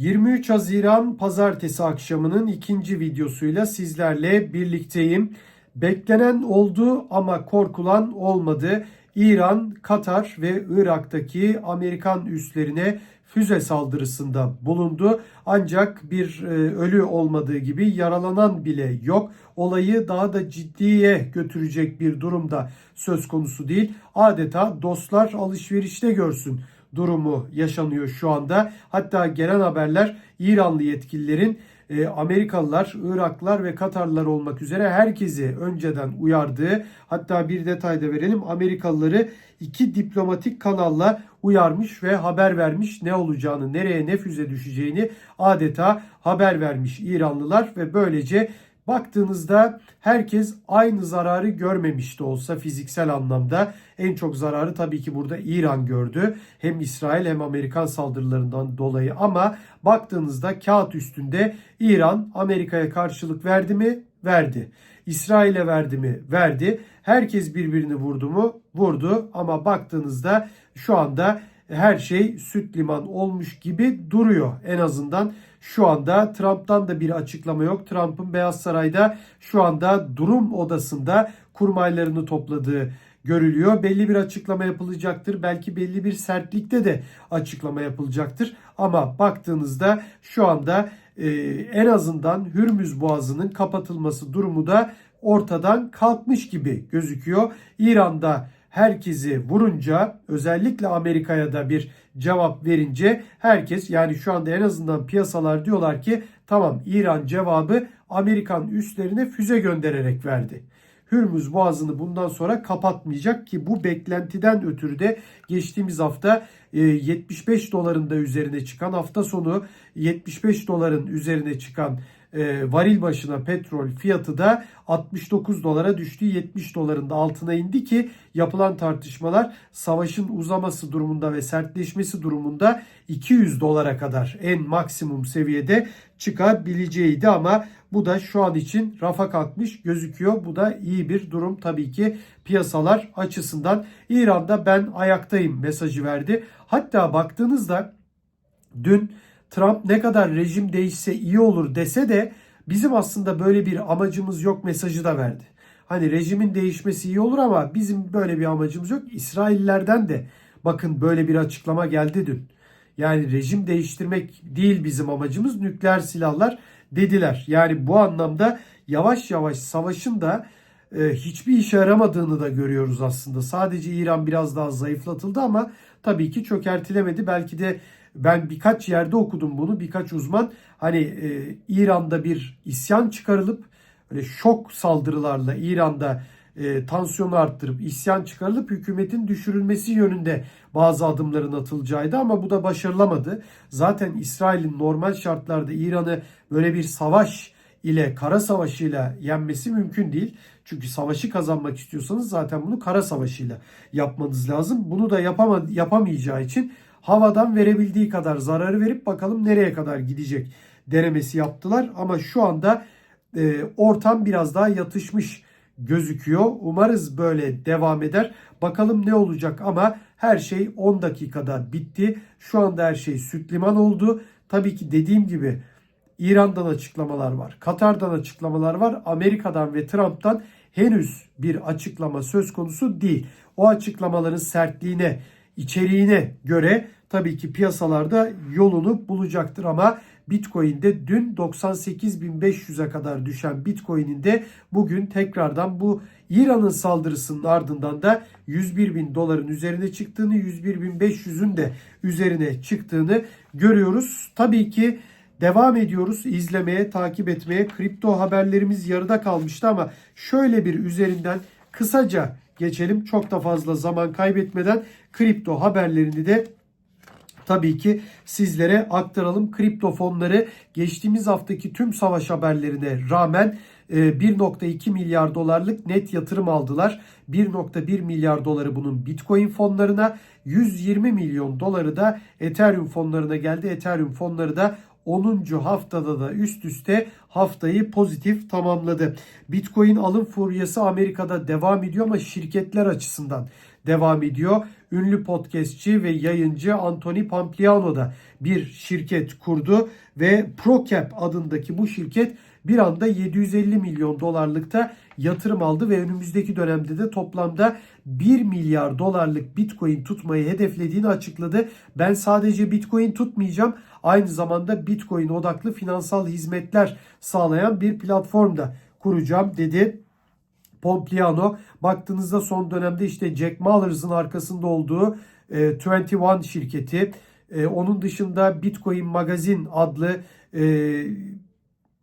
23 Haziran Pazartesi akşamının ikinci videosuyla sizlerle birlikteyim. Beklenen oldu ama korkulan olmadı. İran, Katar ve Irak'taki Amerikan üslerine füze saldırısında bulundu. Ancak bir e, ölü olmadığı gibi yaralanan bile yok. Olayı daha da ciddiye götürecek bir durumda söz konusu değil. Adeta dostlar alışverişte görsün durumu yaşanıyor şu anda. Hatta gelen haberler İranlı yetkililerin e, Amerikalılar, Iraklılar ve Katarlılar olmak üzere herkesi önceden uyardığı hatta bir detayda verelim Amerikalıları iki diplomatik kanalla uyarmış ve haber vermiş ne olacağını, nereye ne füze düşeceğini adeta haber vermiş İranlılar ve böylece Baktığınızda herkes aynı zararı görmemiş de olsa fiziksel anlamda en çok zararı tabii ki burada İran gördü. Hem İsrail hem Amerikan saldırılarından dolayı ama baktığınızda kağıt üstünde İran Amerika'ya karşılık verdi mi? Verdi. İsrail'e verdi mi? Verdi. Herkes birbirini vurdu mu? Vurdu ama baktığınızda şu anda her şey süt liman olmuş gibi duruyor. En azından şu anda Trump'tan da bir açıklama yok. Trump'ın Beyaz Saray'da şu anda durum odasında kurmaylarını topladığı görülüyor. Belli bir açıklama yapılacaktır. Belki belli bir sertlikte de açıklama yapılacaktır. Ama baktığınızda şu anda e, en azından Hürmüz Boğazı'nın kapatılması durumu da ortadan kalkmış gibi gözüküyor. İran'da herkesi vurunca özellikle Amerika'ya da bir cevap verince herkes yani şu anda en azından piyasalar diyorlar ki tamam İran cevabı Amerikan üslerine füze göndererek verdi. Hürmüz Boğazı'nı bundan sonra kapatmayacak ki bu beklentiden ötürü de geçtiğimiz hafta 75 e, doların da üzerine çıkan hafta sonu 75 doların üzerine çıkan e, varil başına petrol fiyatı da 69 dolara düştü. 70 doların da altına indi ki yapılan tartışmalar savaşın uzaması durumunda ve sertleşmesi durumunda 200 dolara kadar en maksimum seviyede çıkabileceğiydi ama bu da şu an için rafa kalkmış gözüküyor. Bu da iyi bir durum tabii ki piyasalar açısından. İran'da ben ayaktayım mesajı verdi. Hatta baktığınızda dün Trump ne kadar rejim değişse iyi olur dese de bizim aslında böyle bir amacımız yok mesajı da verdi. Hani rejimin değişmesi iyi olur ama bizim böyle bir amacımız yok. İsraillerden de bakın böyle bir açıklama geldi dün. Yani rejim değiştirmek değil bizim amacımız nükleer silahlar dediler. Yani bu anlamda yavaş yavaş savaşın da e, hiçbir işe yaramadığını da görüyoruz aslında. Sadece İran biraz daha zayıflatıldı ama tabii ki çökertilemedi. Belki de ben birkaç yerde okudum bunu. Birkaç uzman hani e, İran'da bir isyan çıkarılıp öyle şok saldırılarla İran'da e, tansiyonu arttırıp isyan çıkarılıp hükümetin düşürülmesi yönünde bazı adımların atılacağıydı ama bu da başarılamadı. Zaten İsrail'in normal şartlarda İran'ı böyle bir savaş ile kara savaşıyla yenmesi mümkün değil. Çünkü savaşı kazanmak istiyorsanız zaten bunu kara savaşıyla yapmanız lazım. Bunu da yapama, yapamayacağı için havadan verebildiği kadar zararı verip bakalım nereye kadar gidecek denemesi yaptılar. Ama şu anda e, ortam biraz daha yatışmış gözüküyor. Umarız böyle devam eder. Bakalım ne olacak ama her şey 10 dakikada bitti. Şu anda her şey süt liman oldu. Tabii ki dediğim gibi İran'dan açıklamalar var. Katar'dan açıklamalar var. Amerika'dan ve Trump'tan henüz bir açıklama söz konusu değil. O açıklamaların sertliğine, içeriğine göre tabii ki piyasalarda yolunu bulacaktır ama Bitcoin'de dün 98.500'e kadar düşen Bitcoin'in de bugün tekrardan bu İran'ın saldırısının ardından da 101 bin doların üzerine çıktığını, 101.500'ün de üzerine çıktığını görüyoruz. Tabii ki devam ediyoruz izlemeye, takip etmeye. Kripto haberlerimiz yarıda kalmıştı ama şöyle bir üzerinden kısaca geçelim. Çok da fazla zaman kaybetmeden kripto haberlerini de tabii ki sizlere aktaralım. Kripto fonları geçtiğimiz haftaki tüm savaş haberlerine rağmen 1.2 e, milyar dolarlık net yatırım aldılar. 1.1 milyar doları bunun Bitcoin fonlarına, 120 milyon doları da Ethereum fonlarına geldi. Ethereum fonları da 10. haftada da üst üste haftayı pozitif tamamladı. Bitcoin alım furyası Amerika'da devam ediyor ama şirketler açısından devam ediyor. Ünlü podcastçi ve yayıncı Anthony Pampliano da bir şirket kurdu ve ProCap adındaki bu şirket bir anda 750 milyon dolarlıkta yatırım aldı ve önümüzdeki dönemde de toplamda 1 milyar dolarlık Bitcoin tutmayı hedeflediğini açıkladı. Ben sadece Bitcoin tutmayacağım. Aynı zamanda Bitcoin odaklı finansal hizmetler sağlayan bir platform da kuracağım dedi. Pompliano baktığınızda son dönemde işte Jack Mallers''ın arkasında olduğu e, 21 şirketi, e, onun dışında Bitcoin Magazine adlı e,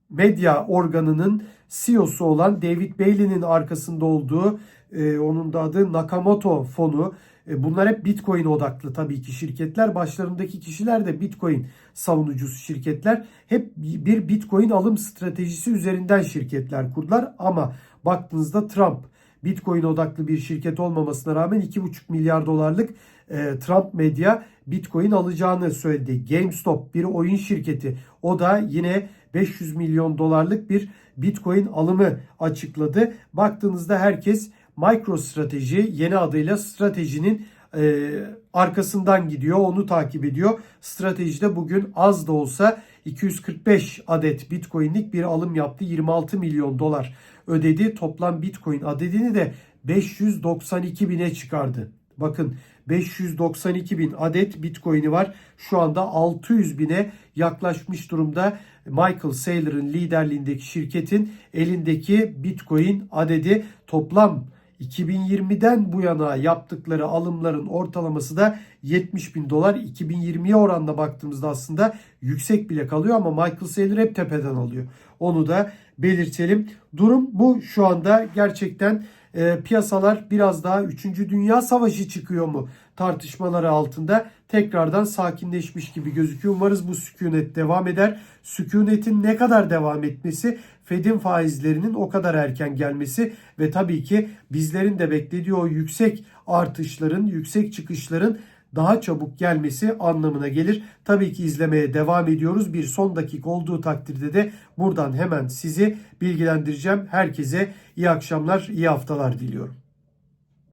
medya organının CEO'su olan David Bailey'nin arkasında olduğu e, onun da adı Nakamoto fonu. E, bunlar hep Bitcoin odaklı tabii ki şirketler. Başlarındaki kişiler de Bitcoin savunucusu şirketler. Hep bir Bitcoin alım stratejisi üzerinden şirketler kurdular. Ama baktığınızda Trump Bitcoin odaklı bir şirket olmamasına rağmen 2,5 milyar dolarlık e, Trump Medya Bitcoin alacağını söyledi. GameStop bir oyun şirketi. O da yine 500 milyon dolarlık bir Bitcoin alımı açıkladı. Baktığınızda herkes MicroStrateji yeni adıyla stratejinin e, arkasından gidiyor. Onu takip ediyor. Stratejide bugün az da olsa 245 adet Bitcoin'lik bir alım yaptı. 26 milyon dolar ödedi. Toplam Bitcoin adedini de 592 bine çıkardı. Bakın 592 bin adet Bitcoin'i var. Şu anda 600 bine yaklaşmış durumda. Michael Saylor'ın liderliğindeki şirketin elindeki Bitcoin adedi toplam 2020'den bu yana yaptıkları alımların ortalaması da 70 bin dolar. 2020'ye oranla baktığımızda aslında yüksek bile kalıyor ama Michael Saylor hep tepeden alıyor. Onu da belirtelim. Durum bu şu anda gerçekten e, piyasalar biraz daha 3. Dünya Savaşı çıkıyor mu tartışmaları altında tekrardan sakinleşmiş gibi gözüküyor. Umarız bu sükunet devam eder. Sükunetin ne kadar devam etmesi Fed'in faizlerinin o kadar erken gelmesi ve tabii ki bizlerin de beklediği o yüksek artışların, yüksek çıkışların daha çabuk gelmesi anlamına gelir. Tabii ki izlemeye devam ediyoruz. Bir son dakika olduğu takdirde de buradan hemen sizi bilgilendireceğim. Herkese iyi akşamlar, iyi haftalar diliyorum.